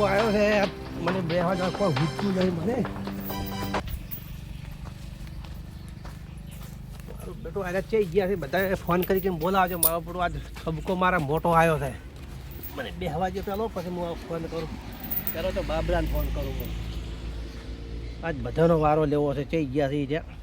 ઠપકો આવ્યો છે મને બે હજાર કોઈ હૂટતું નહીં મને. બેટો આજે ચઈ ગયા છે. બધાએ ફોન કરી કે બોલાવજો. મારો બેટું આજ સબકો મારા મોટો આવ્યો છે. મને બે જે પેલો, પછી હું ફોન કરું. ચાલો તો બાબરાને ફોન કરું આજ બધાનો વારો લેવો છે. ચઈ ગયા છે જ્યાં.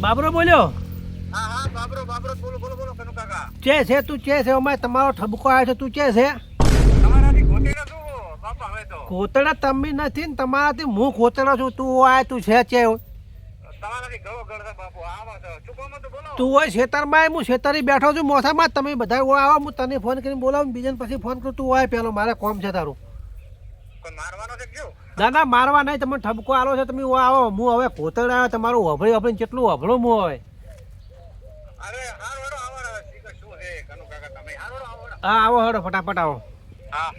બાબરો બોલ્યો? ચે છે તું ચે છે અમારે તમારો ઠબકો આવ્યો છે તું ચે છે ખોતડા તમે નથી ને તમારાથી હું કોતડા છું તું આય તું છે આવા તો. હોય ખેતરમાં હું ખેતરી બેઠો છું મોસામાં તમે બધા આવો હું તને ફોન કરીને બોલાવું બીજાને પછી ફોન કરું તું હોય પેલો મારે કોમ છે તારું. મારવાનો છે કયો ના ના મારવા નહીં તમે ઠપકો આલો છે તમે હું આવો હું હવે કોતડા આવ્યો તમારું વભળી વભળી કેટલું વભળો હું ને. હા આવો હડો ફટાફટ આવો. હા.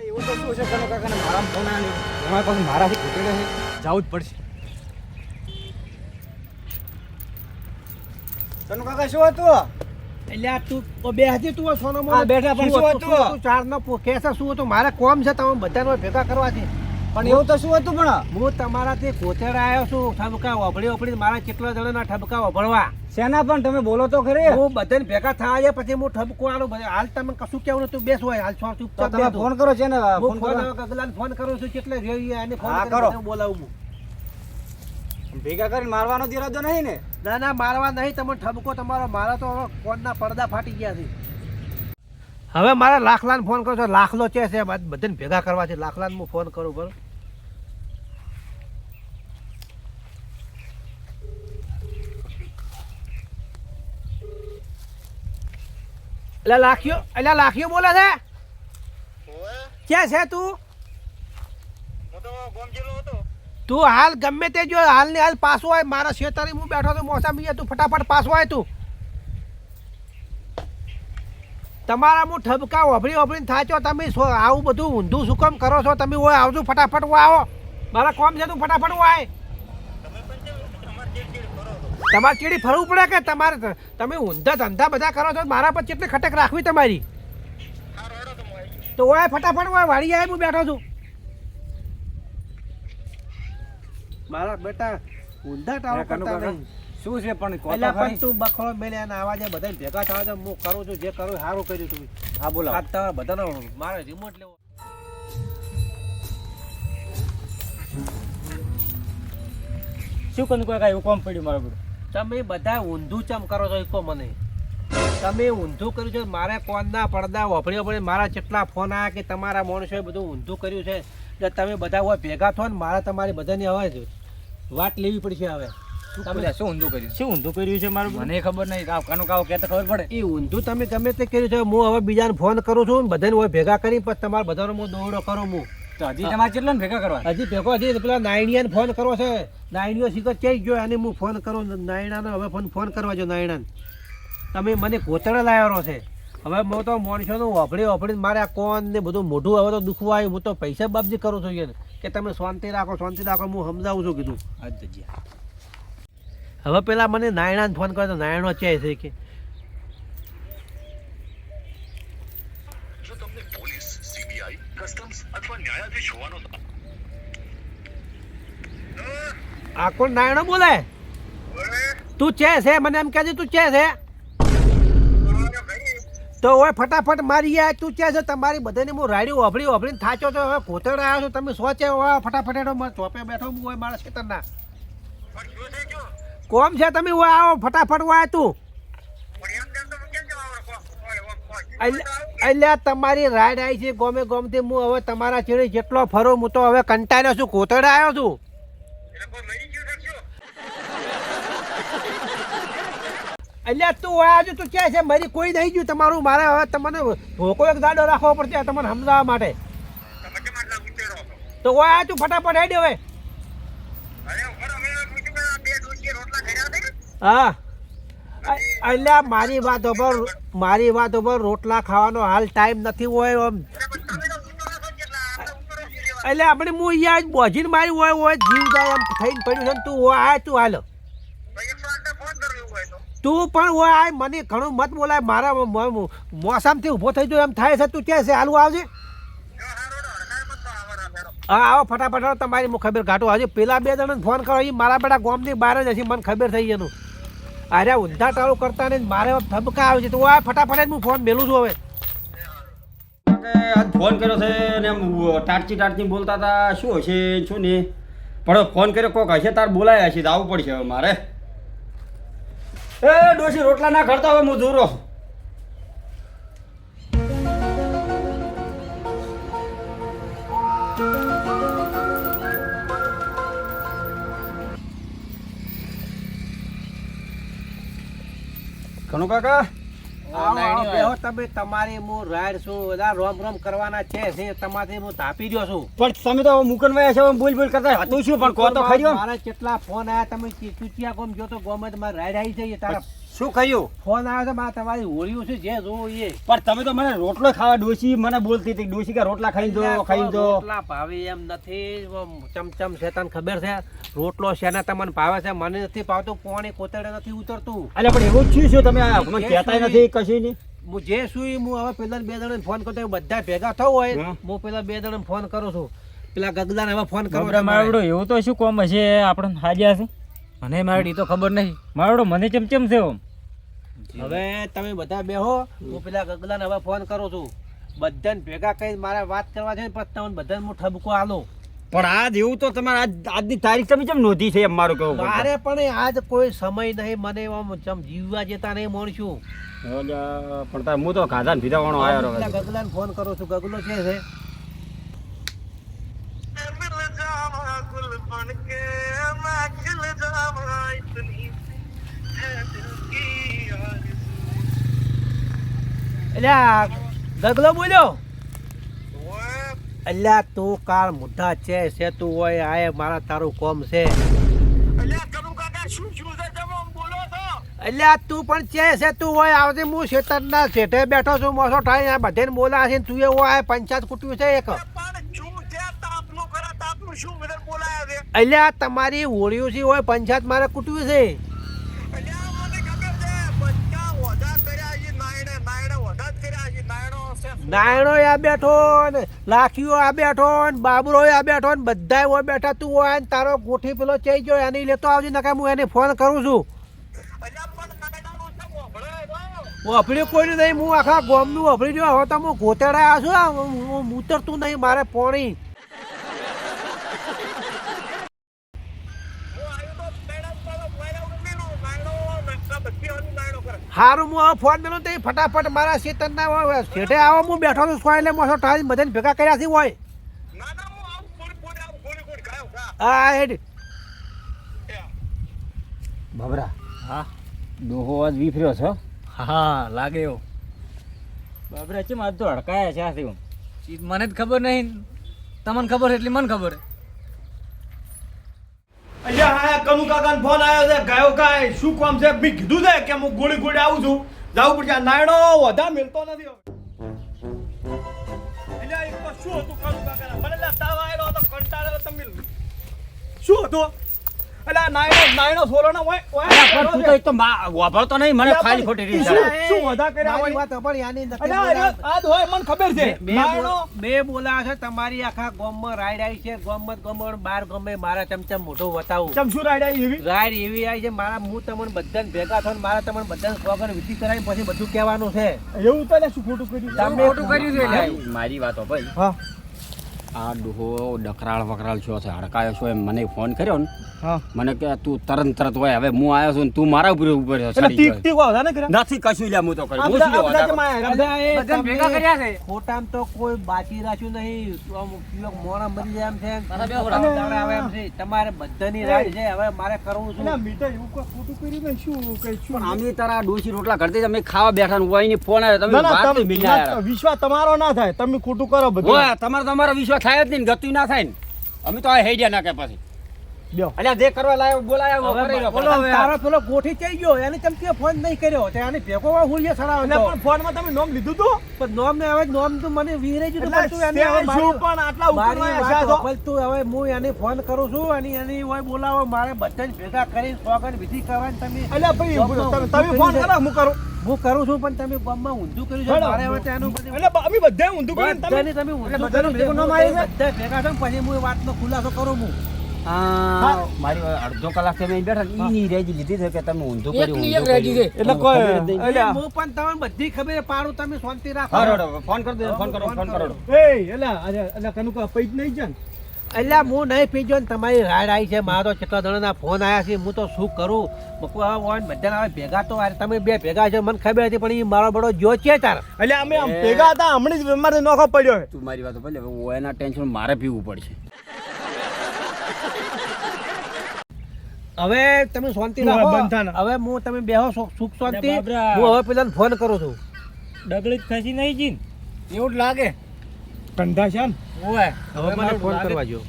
એવું તો શું છે કનો કાકાને મારા ફોન આવ્યો એમાં પાછું મારાથી ઘૂંટેડે છે. જવું જ પડશે. કનો કાકા શું હતું? એટલે તું ઓ બે તું સોનો હા, બેઠા પણ શું હતું? તું ચાર નો કેસર શું હતું? મારે કોમ છે તમે બધાને ભેગા કરવા છે. પણ એવું તો શું હતું પણ? હું તમારાથી કોતેડા આવ્યો છું ઠબકા વભળી વભળી મારા કેટલા જણાના ઠબકા વભળવા. શેના પણ? તમે બોલો તો ખરે. હું બધાને ભેગા થયા છે પછી હું ઠબકો આલું બધે હાલ તમે કશું કેવું નતું બેસ હોય હાલ છો ચૂપચાપ તમે ફોન કરો છે ને ફોન કરો ફોન કરું છું કેટલે રેવી અને ફોન કરો. બોલાવું. ભેગા કરીને મારવાનો જ નહીં ને? ના ના મારવા નહીં. તમે ઠબકો તમારો મારા તો ફોનના પડદા ફાટી ગયા છે. હવે મારે લાખલાન ફોન કરો છો લાખલો છે છે બધાને ભેગા કરવા છે. લાખલાન હું ફોન કરું બરોબર? એટલે લાખ્યો એટલે લાખ્યો બોલે છે? ક્યાં છે તું? હું તો ગોમ હતો. તું હાલ ગમે તે જો હાલ ને હાલ પાછો હોય મારા શેતરી હું બેઠો તો મોસામી તું ફટાફટ પાછો હોય તું. તમારા હું ઠબકા ઓભળી ઓભળીને થાચો તમે આવું બધું ઊંધું શું કામ કરો છો? તમે હોય, આવજો, ફટાફટ હોય આવો. મારા કોમ છે, તું ફટાફટ કરો છો તમારે ચીડી ફરવું પડે કે તમારે તમે ઊંધા ધંધા બધા કરો છો, મારા પર કેટલી ખટક રાખવી તમારી? તો હું આવી હોય, ફટાફટ ઓય વાળી આવે હું બેઠો છું. મારા બેટા ઊંધા ટાળો કરતા નહીં. શું છે પણ એટલે પણ. તું બખડો મેલે અને આવા જે બધા ભેગા થવા તો હું કરું છું જે કરું સારું કર્યું તું. હા બોલો આજ તમારા બધાનો મારે રિમોટ લેવો. શું કનું કોઈ કાંઈ કોમ પડ્યું મારું બધું? તમે બધા ઊંધું ચમ કરો છો એ કહો મને. તમે ઊંધું કર્યું છે મારે કોનના પડદા વફળી વફળી મારા કેટલા ફોન આવ્યા કે તમારા માણસોએ બધું ઊંધું કર્યું છે. એટલે તમે બધા હોય ભેગા થો ને મારે તમારી બધાની અવાજ વાટ લેવી પડશે હવે. તમે શું ઊંધું કર્યું? શું ઊંધું કર્યું છે મારું? મને ખબર નહીં કાવ કાનું કાવ કે ખબર પડે. એ ઊંધું તમે ગમે તે કર્યું છે હું હવે બીજાને ફોન કરું છું બધાને હોય ભેગા કરી પછી તમારે બધાનો હું દોડો કરો હું તો હજી તમારે કેટલા ને ભેગા કરવા? હજી ભેગો હજી પેલા નાયણિયાને ફોન કરવો છે. નાયણીઓ શીખર ચઈ ગયો અને હું ફોન કરું નાયણાનો હવે ફોન ફોન કરવા જો નાયણાને. તમે મને કોતળે લાવ્યો છે. હવે હું તો માણસો નું વાપરી વાપરીને મારે આ કોણ ને બધું મોઢું હવે તો દુખવું આવ્યું. હું તો પૈસા બાબજી કરું છું યાર. કે તમે શાંતિ રાખો શાંતિ રાખો હું સમજાવું છું કીધું. આજ જગ્યા હવે પેલા મને નાયણાને ફોન કર્યો તો નાયણો ચે છે કે જો તમને પોલીસ સીબીઆઈ કસ્ટમ્સ અથવા ન્યાયાધીશ હોવાનો આ કોણ નાયણો બોલે? તું ચે છે? મને એમ કહેજે તું ચે છે? તો હવે ફટાફટ મારી આ તું ક્યાં છે? તમારી બધાને હું રાડ્યું ઓભળી ઓભળીને થાચો તો હવે કોતરડા આવ્યો છું? તમે સોચે હવે ફટાફટ એનો મારે ચોપે બેઠો હું, હોય મારા ખેતરના. કોમ છે તમે? હું આવો, ફટાફટ એમ તેમ તો. એટલે તમારી રાઈડ આવી છે ગોમે ગોમથી. હું હવે તમારા ચેડે જેટલો ફરું, હું તો હવે કંટાળ્યો છું. કોતરડા આવ્યો છું એટલે કોઈ મરી ગયું છે કયો એટલે તું આવજો તું ક્યાં છે? મારી કોઈ નહીં ગયું તમારું. મારે હવે તમને ભોકો એક દાડો રાખવો પડશે તમને સમજાવવા માટે. તો હોય આ તું ફટાફટ હેડ હવે. આ? હા. એટલે મારી વાત ઉપર મારી વાત ઉપર રોટલા ખાવાનો હાલ ટાઈમ નથી હોય આમ એટલે આપણે હું અહીંયા બોજીને મારી હોય હોય જીવ જાય એમ થઈને પડ્યું છે તું આય તું હાલ ભાઈ એકસો આઠને ફોન કર્યો એવું હોય તો પણ આય, મને ઘણું મત બોલાય, મારા મોસામથી ઊભો થઈ ગયો એમ થાય છે, તું ક્યાં છે? હાલુ આવજે. હા, આવો ફટાફટ તમારી હું ખબર ઘાટો હજી પેલા બે જણાને ફોન કરો એ મારા બેટા ગોમની બહાર જ હશે, મને ખબર થઈ એનું અરે ઊંધા ટાળો કરતા ને મારે ધબકા આવે છે. તો આ ફટાફટ હું ફોન મેલું છું હવે. ફોન કર્યો છે ને એમ ટાટચી ટાટચી બોલતા હતા. શું હશે શું નહીં? પણ ફોન કર્યો, કોક હશે, તાર બોલાયા હશે આવવું પડશે હવે મારે. એ ડોશી રોટલા ના કરતા હવે હું દૂરો કનુ કાકા? તમે તમારી હું રાઈડ છું બધા રોમ રોમ કરવાના છે તમારી હું તાપી રહ્યો છું. પણ તમે તો મુકન વાયા છો બોલ બોલ કરતા હતું શું? પણ કહો તો ખરી મારા કેટલા ફોન આયા તમે ચૂચિયા ગોમ જો તો ગોમ જ મારે આવી જઈએ તારા શું કહ્યું? ફોન આવ્યો છે મારા તમારી હોળીઓ છે જે જોવું એ. પણ તમે તો મને રોટલો ખાવા ડોસી મને બોલતી હતી ડોસી કે રોટલા ખાઈ દો ખાઈ દો રોટલા ભાવે એમ નથી ચમચમ છે તને ખબર છે? રોટલો શેના તમને ભાવે છે? મને નથી ભાવતો કોણે કોતરડે નથી ઉતરતું. અલ્યા પણ એવું જ શું તમે મને કહેતા નથી કશું નહીં. હું જે છું હું હવે પેલા બે જણાને ફોન કરતો બધા ભેગા થવું હોય હું. પેલા બે જણાને ફોન કરું છું. પેલા ગગલાને હવે ફોન કરો મારવડો એવું તો શું કોમ હશે? આપણને હાજ્યા છે? મને મારડી તો ખબર નહીં. મારડો મને ચમચમ છે ઓમ. હવે તમે બધા બેહો હું પેલા ગગલાને હવે ફોન કરું છું બધાને ભેગા કઈ મારે વાત કરવા છે પછી તમને બધાને હું ઠબકો આલો પણ આજ એવું તો તમારે આજ આજની તારીખ તમે કેમ નોંધી છે એમ મારું કહું મારે પણ આજ કોઈ સમય નહીં મને આમ ચમ જીવવા જતા નહીં મોણશું અલ્યા, પણ તાર હું તો ખાધા ને પીધા વાળો આવ્યો પેલા રહ્યો ગગલાને ફોન કરું છું ગગલો છે છે मिल जावा गुल बन के मैं खिल जावा इतनी है दिल આ ગગલો બોલ્યો. અલ્યા તું કાળ મુઢા છે છે તું હોય આય મારા તારું કોમ છે. અલ્યા અલ્યા તું પણ છે છે તું હોય આવજે હું શેતરના શેઠે બેઠો છું મોસો ઠાઈ આ બધાને બોલા છે તું એવો આય પંચાયત કુટ્યું છે એક. અલ્યા તમારી હોળીઓ છે હોય પંચાયત મારે કુટ્યું છે. નાયણો આ બેઠો ને લાખીઓ આ બેઠો ને, બાબરો આ બેઠો ને બધા હોય બેઠા તું હોય ને, તારો ગોઠી પેલો ચઈ ગયો, એને લેતો આવજે નકા હું એને ફોન કરું છું. અલ્યા પણ નાયણાનું છે ઓભળે તો વફડી કોઈ નહીં, હું આખા ગોમનું વફડી રહ્યો, હવે તો હું ગોતેડા છું ઉતરતું નહીં, મારે પોણી હું આવ્યો તો નાયણા પર વાયરા ઉડેલો નાયણો નકશા બધી હરી નાયણો કરે હારું હું હવે ફોન મેલું તો ફટાફટ મારા હોય શેઠે આવો હું બેઠો છું સોય એટલે મોસો ટાઈમ બધાને ભેગા કર્યા છે હોય. ના ના હું હેડ. ભબરા હા? દોહો આજ વિફર્યો છો હા. લાગે એવો. બાબરા ચેમ આજ તો હડકાયા છે આથી? મને જ ખબર નહીં. તમને ખબર એટલી મને ખબર અલ્યા, હા, કનુ ફોન આવ્યો છે. ગાયો કાય શું કામ છે? મેં કીધું છે કે હું ગોળી ગોળી આવું છું. જાવું પડશે. આ નાયડો વધા મિલતો નથી અલ્યા શું હતું કનુ કાકાના? મને તાવ આવેલો હતો, કંટાળેલો તમે શું હતું? અલ્યા નાયડો નાયડો સોલોનો હોય અલ્યા, પણ તું તો એક તો વાપરતો નહીં મને ખાલી ખોટી રીત શું વધા કર્યા મારી વાત સાંભળ, યાની નથી અલ્યા આ જ હોય મને ખબર છે. બે બે બોલાવે છે તમારી આખા ગામમાં રાઈડ આવી છે ગામમાં બાર ગમે મારા ચમચમ મોઢું બતાવું ચમ શું આવી એવી? રાઈડ એવી આવી છે મારા હું તમને બધાને ભેગા થઈને મારા તમને બધાને સ્વાગત વિધિ કરાવી પછી બધું કહેવાનું છે. એવું તો શું ખોટું કર્યું? તમે ખોટું કર્યું છે મારી- મારી વાતો ભાઈ. હા. આ ડોહો ડકરાળ વકરાળ છો છે હડકાયો છો એમ મને ફોન કર્યો ને. હા. મને કે તું તરત તરત હોય હવે હું આવ્યો છું તું મારા ઉપર ઉપર નથી કશું લ્યા હું તો કર્યું. ભેગા કર્યા છે. ખોટામાં તો કોઈ બાકી રાખ્યું નહીં. મોણા મરી જાય એમ છે. તમારે બધાની રાઈડ છે. હવે મારે કરવું છે. છું મેં એવું કોઈ ખોટું કર્યું નહીં. શું કઈ છું પણ અમે તારા ડોસી રોટલા કરતી અમે ખાવા બેઠા ને હોયની ફોન આવ્યો તમે વિશ્વાસ તમારો ના થાય. તમે ખોટું કરો બધું. તમારો તમારો વિશ્વાસ થાય જ નહીં ગતું ના થાય ને. અમે તો આ હેડ્યા નાખે પછી. અલ્યા જે કરવા લાયો બોલાયો હવે બોલો બોલો હવે. તારો પેલો ગોઠી ચઈ ગયો એને ચમકે ફોન નહીં કર્યો. તે આને ભેગો વા હુંય એટલે પણ ફોનમાં તમે નોમ લીધું તું? પણ નોમ ને હવે નોમ તો મને વીરે જ તો તું એને હવે શું પણ આટલા ઉપર આશા છો? હોભળ તું. હવે હું એને ફોન કરું છું અને એની હોય બોલાવો મારે બધાને ભેગા કરી સોગન વિધિ કરવાની તમે અલ્યા ભાઈ તમે તમે ફોન કરો હું કરું. હું કરું છું પણ તમે ગામમાં ઊંધું કર્યું છે મારે હવે ત્યાંનું બધું એટલે બ- અમે બધા ઊંધું કર્યું તમે? બધાને તમે ઊંધું બધાનું કર્યું. ભેગું આવ્યું છે? બધા ભેગા છો પછી હું વાતનો ખુલાસો કરું હું. હા. મારી અડધો કલાક તમે બેઠા ઈ રેજી લીધી છે કે તમે ઊંધું કર્યું એક રેજી છે. એટલે કોઈ-. હું પણ તમને બધી ખબર પાડું તમે શાંતિ રાખો. ફોન કરી દો ફોન કરો ફોન કરો. એ એલા અરે અલા કનુકા પૈજ નહીં ને? એટલે હું નહીં પીજો ને તમારી રાડ આવી છે. મારો કેટલા જણાના ફોન આવ્યા છે. હું તો શું કરું? બકુ હવે હોય બધા આવે ભેગા તો આ તમે બે ભેગા છે મને ખબર હતી પણ એ મારો બડો જો છે તાર. એટલે અમે આમ ભેગા હતા હમણાં જ અમારે નોખો પડ્યો છે. તું મારી વાત ભલે હવે એના ટેન્શન મારે પીવું પડશે. હવે તમે શાંતિ રાખો. હવે હું તમે બેહો સુખ શાંતિ. હું હવે પેલાને ફોન કરું છું. ડગલી જ ખસી નહીં જીન એવું જ લાગે. કંધા છે ને. ઓય હવે મને ફોન કરવા જો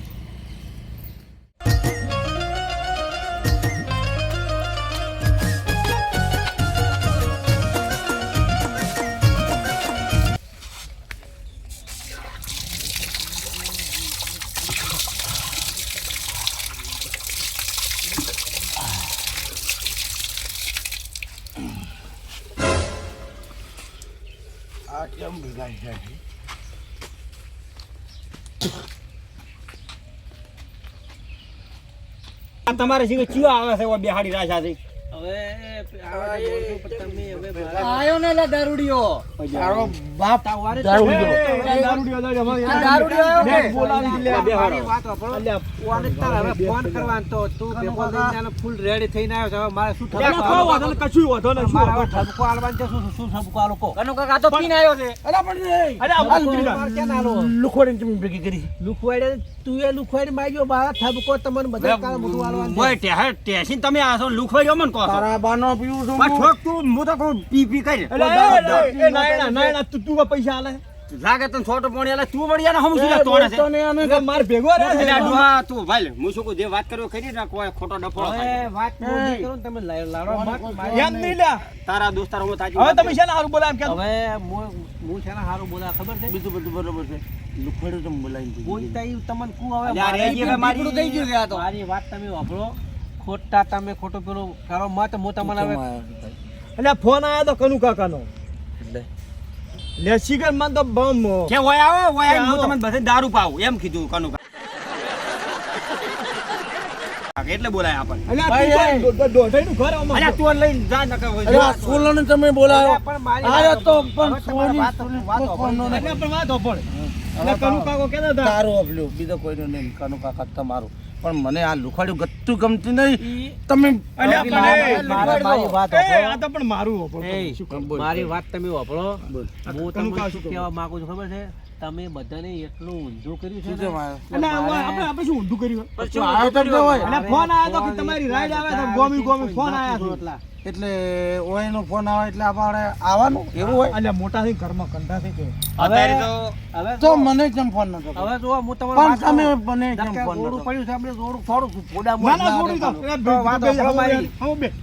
આ તમારે શીખે ચિયો આવે છે ઓય બેહાડી રાખ્યા છે આયો ને લા દારૂડિયો તારો બાપ દારૂડિયો, દારૂડિયો, દારૂડિયો બે? બોલાવી લે. મારી વાત. ફોન કરવાનો તો તું ભેગો લઈને ફૂલ રેડી થઈને આવ્યો હવે મારે શું ઠપકો કોઈ વાંધો નહીં, કશું વાંધો નહીં, શું મારે હવે વાંધો? નહીં. ઠપકો આલવાનો છે. શું શું ઠપકો આલો કો કનુ કાકા તો પીને આવ્યો છે. અલ્યા, પણ એ, અરે આ આ ઉતરી જા. મારે ક્યાં ના આલો? લુખોડીને તમે ભેગી કરી? લુખવાડે તું એ લુખવાડી માગ્યો મારા ઠપકો તમને બધા કાળ મોટું આલવાનું ઓય ટેહે ટેસીન તમે આ છો લુખવાડ્યો મને કહો તારા બાનો પીવું છું. ઠોક તું હું તો કહું પી પી કરી તું તું પૈસા આલે. લાગે તને છોટો પોણી એટલે તું વળી આને હમું શું તોડે છે. એટલે માર ભેગો રે એટલે આ તું ભાઈ હું શું કહું જે વાત કર્યો કરી ના કોઈ ખોટો ડફો થાય વાત મોટી કરો ને તમે લાડો એમ નહીં. લા તારા દોસ્તારો હું તાજી હવે તમે છે ને હારું બોલા એમ કે હવે હું હું છે ને હારું બોલા ખબર છે? બીજું બધું બરોબર છે. લુખડું તમે બોલાવી બોલતા ઈ તમને કુ હવે મારે થઈ ગયું છે આ તો. મારી વાત તમે વાપરો. ખોટા તમે ખોટો પેલો કરો મત હું મને હવે એટલે ફોન આયો તો કનુ કાકાનો. લે મન તો બમ કે હોય આવો હોય હું તમને બધે દારૂ પાઉં એમ કીધું કનુ એટલે બોલાય આપણ કોઈ દોઢાઈનું ઘર અલ્યા તું લઈને જા નકર હોય. અલ્યા, સોલને તમે બોલાયો. આયો તો પણ સોની ને પણ વાત સાંભળ. એટલે કનુ કાકો કેતા તારો અભલ્યું બીજો કોઈનું નહીં કનુ કાકા તમારું. પણ મને આ લુખાડ્યું ગત્તું ગમતું નહીં. તમે અલ્યા, પણ મારે- વાત એ, આ તો પણ મારું? મારી વાત તમે વાપરો. હું તમને શું શું કહેવા? માંગુ છું ખબર છે? તમે બધાને એટલું ઊંધું કર્યું છે શું ને, છે મારે? એટલે આ આપણે આપણે શું ઊંધું કર્યું? પછી આવ્યો તો ન હોય. અને ફોન આવ્યો તો કે તમારી રાઈડ આવે તો ગોમી ગોમી ફોન આવ્યા તો એટલા. એટલે ઓયનો ફોન આવે એટલે આપણે આવવાનું એવું હોય? એટલે મોટા થઈ ઘરમાં કંઠા થઈ કે? અત્યારે તો હવે તો મને કેમ ફોન નતો હવે જો હું તમારો પણ તમે મને કેમ ફોન નતો પડ્યું છે આપણે થોડું થોડું ફોડા ના ના છોડી દો તો વાત મારી.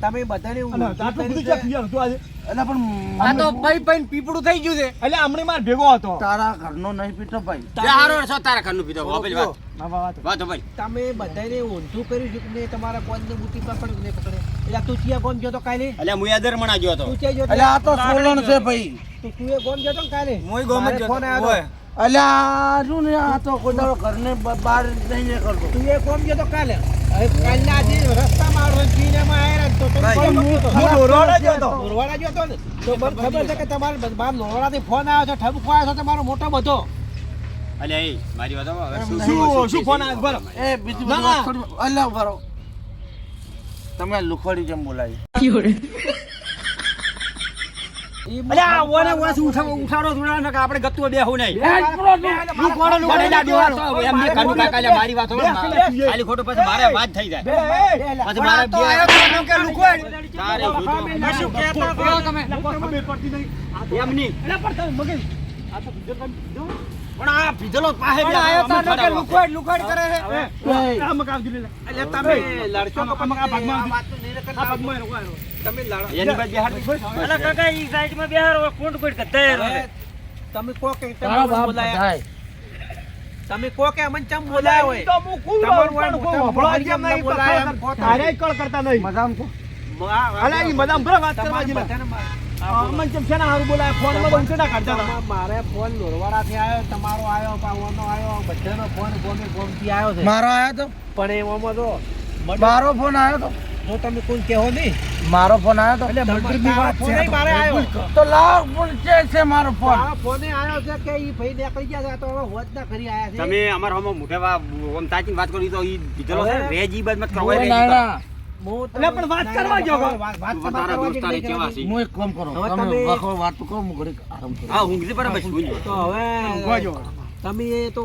તમે બધાને ઊંધું બધું છે. થઈ આજે? એટલે પણ આ તો ભાઈ ભાઈ પીપળું થઈ ગયું છે. એટલે હમણાં માર ભેગો હતો. તારા ઘરનો નહીં પીતો ભાઈ. તારો છો તારા ઘરનો પીતો હો પેલી વાત. વાત હો ભાઈ તમે બધાને ઊંધું કર્યું છે કે તમારા કોઈને બુટી પકડ્યું કે નહીં પકડ્યું એટલે તું ચિયા ગોમ ગયો તો કાલે? એટલે હું યાદર મણા ગયો હતો. તું ચિયા ગયો તો? એટલે આ તો સોલણ છે ભાઈ. તું તું એ ગોમ ગયો તો ને કાલે? મુંય ગોમ જ ગયો ફોન. આવ્યો શું ને આ તો કોઈ દાડો ઘરને બહાર નહીં નીકળતો તું એ ગોમ ગયો તો કાલે કાલના આજે રસ્તામાં આવડો ચીનમાં આયા તો તું ભાઈ, કોણ ગયો તો? હું ઢોરવાડા ગયો હતો. ઢોરવાડા ગયો તો ને તો મને ખબર છે કે તમારે બાર લોહડાથી ફોન આવ્યો છે ઠપકો આવ્યો છે તમારો મોટો બધો અલ્યા એ મારી વાત શું શું- શું ફોન આવ્યો? છે? એ બીજું અલ્યા તમે લુખવાડી જેમ બોલાવી અલ્યા ઓને ઓને ઉઠાડો ઉઠાડો થોડા નકર આપણે ગત્તુઓ બેહું નહીં લુકવાડો લુકવાડો ના ડોહા તો એમ નહીં મારી વાત ખાલી ખોટું પછી મારે વાત થઈ જાય પછી મારે તો આયો તો એમ કે લુકવાડ. તારે શું કહેતા હતા? તમે ખબર પડતી નહીં. એમ નહીં એટલે પણ આ તો પીધેલો પાસે આયો તાર કે લુખવાડ લુખવાડ કરે છે આ મકાવજી લે એટલે તમે લડશો તો આ ભાગમાં આ વાતનું તમે એની બાજુ અલા કાકા ઈ બેહારો કોણ કતાય તમે કે તમે બોલાયા. તમે કે અમને ચમ બોલાયા હોય. તો હું કુલ તમારું નહીં, તારે કળ કરતા નહીં. મજામ કો અલા, ઈ વાત કરવા અમને ચમ હારું બોલાય? કાઢતા મારે ફોન લોરવાડાથી આવ્યો તમારો આવ્યો પાવાનો આવ્યો બધાનો ફોન ગોમે ગોમથી આવ્યો છે. મારો આયો તો. પણ એમાં જો મારો ફોન આવ્યો તો. જો તમે કોઈ કહેવો નહીં. મારો ફોન આયો તો? તમારો ફોન છે મારે આવ્યો તો લાવ ફોન છે છે મારો ફોન. આ ફોને આવ્યો છે કે ઈ ભાઈ નીકળી ગયા છે તો હવે હોજ ના કરી આયા છે. તમે અમાર હમો મોઢે વા ઓમ તાચીને વાત કરી તો ઈ પીધેલો છે રેજી બાદ મત કરો રેજી. એટલે પણ વાત કરવા જો વાત- વાત તું તમારે દોસ્તારે કેવા છે? હું એક કામ કરો. હવે તમે વાત કરો હું ઘરે આરામ કરું. હા ઊંઘી પર બસ તો ઊંઘવા જો. તમે એ તો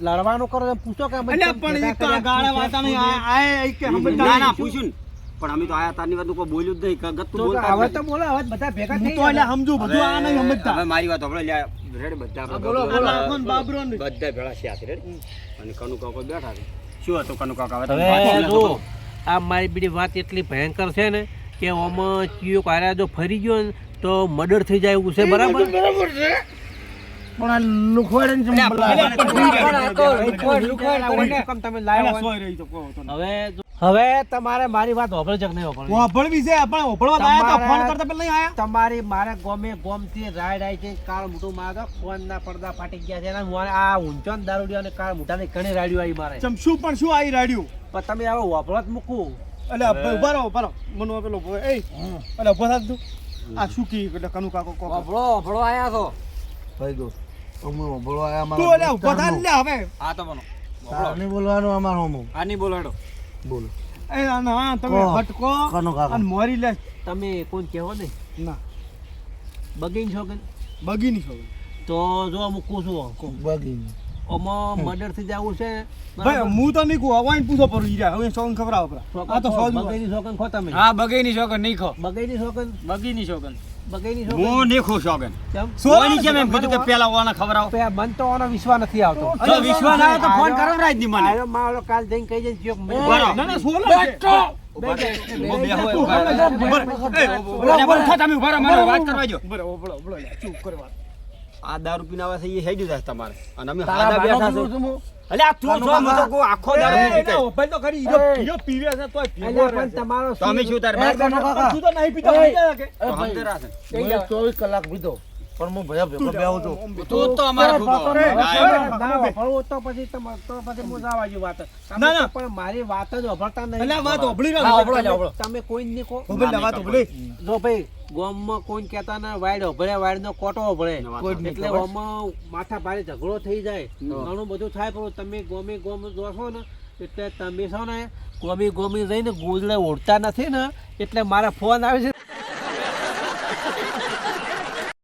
લડવાનું કરો પૂછો કે અમે પણ ઈ તો ગાળા વાતા નહીં આ આ કે સમજતા ના ના પૂછ્યું પણ અમે તો આયા તારની વાત કોઈ બોલ્યું જ નહીં. કે ગતું તો બોલતા હવે તો બોલો હવે બધા ભેગા થઈ તો એટલે. સમજુ બધું આ નહીં સમજતા હવે મારી વાત આપણે લ્યા રેડ બધા બોલો, બોલો. બાબરો બધા ભેળા છે આથી રેડ. અને કનુ કાકો બેઠા છે. શું હતું કનુ કાકા? હવે હવે જો આ મારી બીડી વાત એટલી ભયંકર છે ને કે ઓમાં ચિયો કારા જો ફરી ગયો ને તો મર્ડર થઈ જાય એવું છે બરાબર? બરાબર છે. પણ આ લુખવાડે ને તો તો તો. હવે હવે તમારે મારી વાત કે નહીં હોભળવી? વાપરવી છે પણ વાપરવા આયા તો ફોન કરતા પહેલા નહીં આયા. તમારી મારે ગોમે ગોમથી રાઈડ આવી છે કાળ મોટું મારે ફોન ના પડદા ફાટી ગયા છે અને મારે આ ઊંચો ને દારૂડિયો અને કાળ મોટાની ઘણી રાડીઓ આવી મારે. ચમ શું પણ શું આવી રાડ્યું પણ તમે હવે હોભળો મૂકું. એટલે ઊભા રહો ઊભા રહો. મને પેલો એ એટલે ઊભો થાત તું. આ શું કી એટલે કનુ કાકો કોક? અભળો અભળો આયા છો. ભાઈ ગો અમે આયા તું ઊભા લે હવે. આ તો બનો તારને બોલવાનું અમારો હમું આ નહીં બોલો. એ ના, તમે કહો. હટકો અને મોરી લે. તમે કોણ કહેવો ને? ના. બગીન છો કે? બગી નહીં છો. તો જો મૂકું છું બગી આમાં મર્ડર થઈ જવું છે. ભાઈ હું તો નહીં કહું હવાઈ પૂછો પર ઈ હવે સોંગ ખબર આ તો સો બગઈની ખો. તમે. હા બગઈની શોકન નહીં ખો. બગઈની શોકન બગીની શોકન હું નહીં ખુશ હોગન સોની કેમ એમ કીધું કે પેલા મન તો વિશ્વાસ નથી આવતો. જો વિશ્વાસ આવે તો ફોન કરો રાજની મને. આયો મારો કાલ જઈને કહી બરાબર. ના ના સોલો. આ દારૂ પીના આવે છે એ હેડ્યું જાય તમારે. અને અમે તારા બેઠા પીવું છો. છું હું. તું છો હું તો આખો દારૂ એ, પીતે. તો ખરી, હીરો- હીરો પીવે છે તોય પીવો પણ તમારો તો શું તાર બાર તું તો નહીં પીતો કે? તો ભાઈ, સમજે છે. હું ચોવીસ કલાક પીધો પણ હું ભયા ભેગો બેહું છું. તું તો અમારા ગાયો. તો પછી તમે તો પછી હું જવા જેવી વાત ના, ના. પણ મારી વાત જ વાપરતા નહીં. એટલે વાત રાખ. હોભળો તમે કોઈ ને કો હોભળી. વાત હોભળી. જો ભાઈ ગામમાં કોઈ કહેતા ના વાડ હોભળે. વાડ નો કોટો કોઈ એટલે આમાં માથા ભારે ઝઘડો થઈ જાય. ઘણું બધું થાય પણ તમે ગોમી ગોમ જોશો ને એટલે તમે છો ને ગોમી ગોમી જઈને ગુજરાત ઓળતા નથી ને એટલે મારા ફોન આવે છે અલ્યા, એ, આ છે, કનુ કાકા. શું વાત છે? અલ્યા, એ, આ, એ,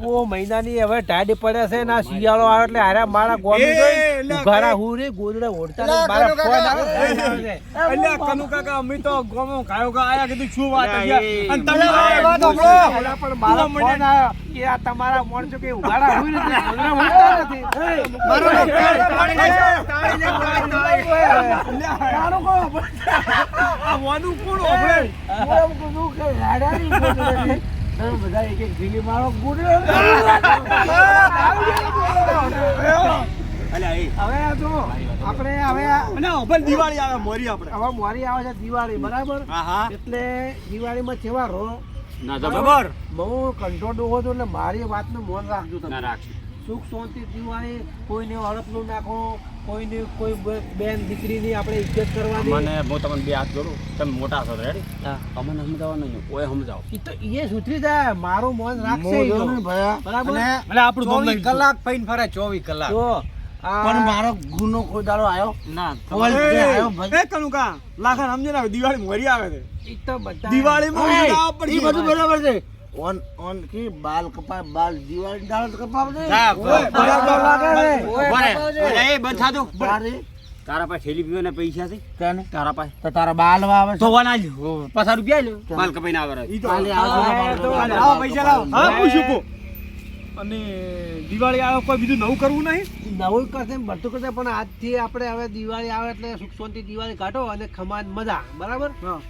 ઓ મહિનાની હવે ટાઢી પડે છે ના શિયાળો આવે એટલે હારા મારા ગોમી જોઈ એટલે ઉઘાડા હુરી ગોદડે ઓડતા ને મારા ફોન આવે અલ્યા, કનુ કાકા, અમે તો ગોમો કાયો કા આયા કીધું શું વાત છે? અને તમે વાત એ, પણ મારા ફોન આયો કે આ તમારા માણસો કે ઉઘારા હું રે ગોદડે ઓડતા નથી. મારો તારું આ વાનું કોણ હોભળે? મોમ છું? કે રાડાની છે. બધા એક એક ઢીલી મારો ગોદડે હવે જો આપણે હવે અને હોભળ દિવાળી આવે મોરી આપણે હવે મોરી આવે છે દિવાળી બરાબર હા, હા. એટલે દિવાળીમાં કેવા રો ના, જબર. હું કંટ્રોલ ડોહો છું એટલે મારી વાતનું મોન રાખજો ના, તમે સુખ શાંતિ દિવાળી કોઈને હડપનું નાખો કોઈને કોઈ બેન દીકરીની આપણે ઇજ્જત કરવાની? મને હું તમને બે હાથ જોડું. તમે મોટા છો રેડી હા. અમને સમજાવો નહીં ઓય સમજાવો. ઈ તો એ સુધરી જાય. મારું મન રાખશે બરાબર? એટલે આપણું ગમ ચોવીસ કલાક પૈન ફરે ચોવીસ કલાક. જો પણ મારો ગુનો કોઈ દાડો આવ્યો ના એ કનુ કા લાખા સમજે ને દિવાળી મોરી આવે છે. આવવા ઈ બધું બરાબર છે. ઓન ઓન કી બાલ કપા બાલ દિવાળી દાળ કપાવ દે લાગે એ બંધ થાતું. તારી? તારા પાસે થેલી પીવાના પૈસા છે? તેને તારા પાસે. તો તારા બાલ આવે તો વાના જ. પચાસ રૂપિયા લે બાલ કપાઈ ના આવે ઈ તો લાવો પૈસા લાવ. હા પૂછું કો અને દિવાળી આવે કોઈ બીજું નવું કરવું નહીં? નવું કરશે ને બધું કરશે પણ આજથી આપણે હવે દિવાળી આવે એટલે સુખ શાંતિ દિવાળી કાઢો અને ખમાન મજા. બરાબર? હા.